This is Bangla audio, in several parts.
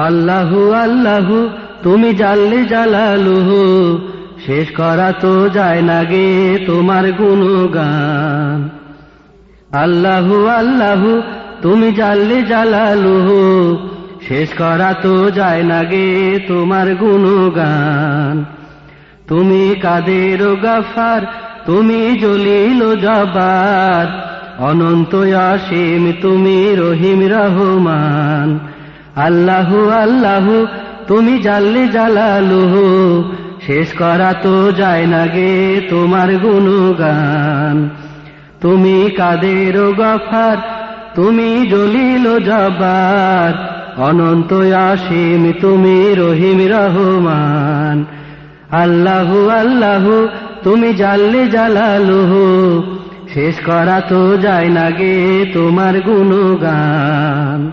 আল্লাহু আল্লাহু, তুমি জানলে জালালুহু। শেষ করা তো যায় না গে তোমার গুণগান। আল্লাহু আল্লাহু, তুমি জানলে জালালুহু। শেষ করা তো যায় না গে তোমার গুণগান। তুমি কাদের গাফার, তুমি জলিল জবার অনন্ত অসীম তুমি রহিম রহমান। আল্লাহু আল্লাহু, তুমি জানলে জালালুহু, শেষ করা তো যায় না গে তোমার গুণগান। তুমি কাদের গফার, তুমি জলিল জবার অনন্ত অসীম তুমি রহিম রহমান। আল্লাহু আল্লাহু, তুমি জানলে জালালুহু, শেষ করা তো যায় না গে তোমার গুণগান।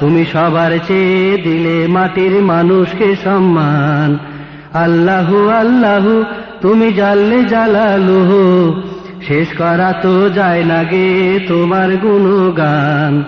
তুমি সবার চেয়ে দিলে মাটির মানুষকে সম্মান। আল্লাহু আল্লাহু, তুমি জানলে জালালুহু। শেষ করা তো যায় না গে তোমার গুণগান।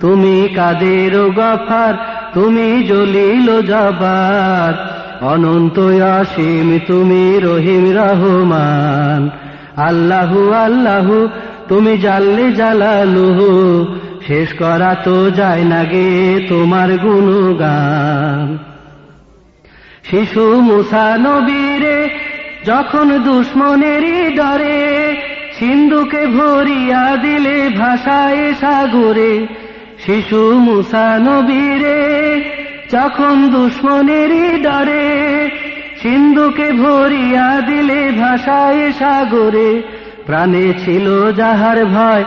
তুমি কাদের গফার, তুমি জলিল জবার অনন্ত অসীম তুমি রহিম রহমান। আল্লাহু আল্লাহু, তুমি জানলে জালালুহু। শেষ করা তো যায় না গে তোমার গুণগান। শিশু মুসা নবীরে যখন দুশ্মনেরই ডরে, সিন্ধুকে ভরিয়া দিলে ভাষায় সাগরে। শিশু মুসা নবীরে যখন দুশ্মনেরই ডরে, সিন্ধুকে ভরিয়া দিলে ভাষায় সাগরে। প্রাণে ছিল যাহার ভয়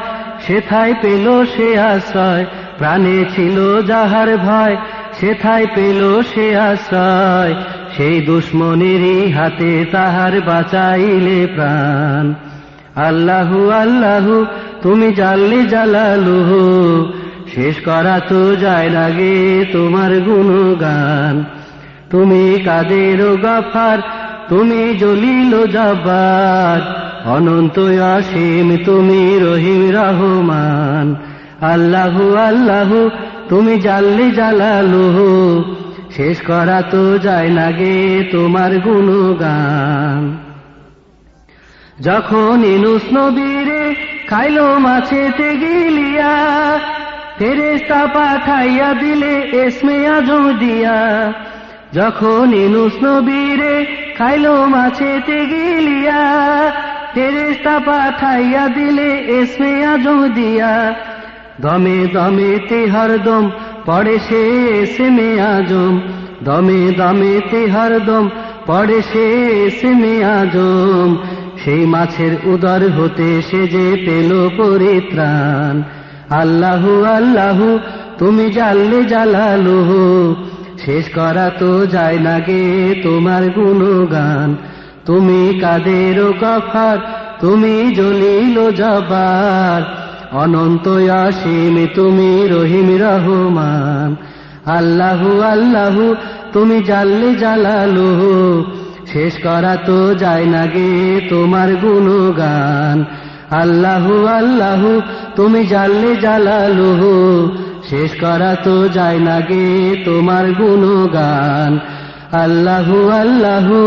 সেথায় পেল সে আশ্রয়? প্রাণে ছিল যাহার ভয়, সেথায় পেল সে আশ্রয়? সেই দুশ্মনেরই হাতে তাহার বাঁচাইলে প্রাণ। আল্লাহু আল্লাহু, তুমি জানলে জালালুহু, শেষ করা তো যায় লাগে তোমার গুণগান। তুমি কাদের গাফার, তুমি জলিল জব্বার। অনন্ত অসীম, তুমি রহিম, রহমান। আল্লাহু আল্লাহু, তুমি জানলে জালালুহু। শেষ করা তো যায় না গে তোমার গুণগান। যখন ইনুস নবীরে খাইল মাছেতে গিলিয়া ফেরেস্তা পাঠাইয়া দিলে এসমে আজম দিয়া। যখন ইনুস নবীরে খাইল মাছেতে গিলিয়া ফেরেস্তা পাঠাইয়া দিলে, এসমে আজম দিয়া। দমে দমে তে হরদম পড়ে সে এসমে আজম। দমে দমে তে হরদম পড়ে সে এসমে আজম। সেই মাছের উদর হতে সে যে পেল পরিত্রাণ। আল্লাহু আল্লাহু, তুমি জানলে জালালুহু। শেষ করা তো যায় না গে তোমার গুণগান। তুমি কাদের কফার তুমি জলিল জবার অনন্ত অসীম তুমি রহিম রহমান। আল্লাহু আল্লাহু, তুমি জাল্লে জালালুহু। শেষ করা তো যায় না গে তোমার গুণগান। আল্লাহু আল্লাহু, তুমি জানলে জালালুহু। শেষ করা তো যায় না গে তোমার গুণগান। আল্লাহু আল্লাহু।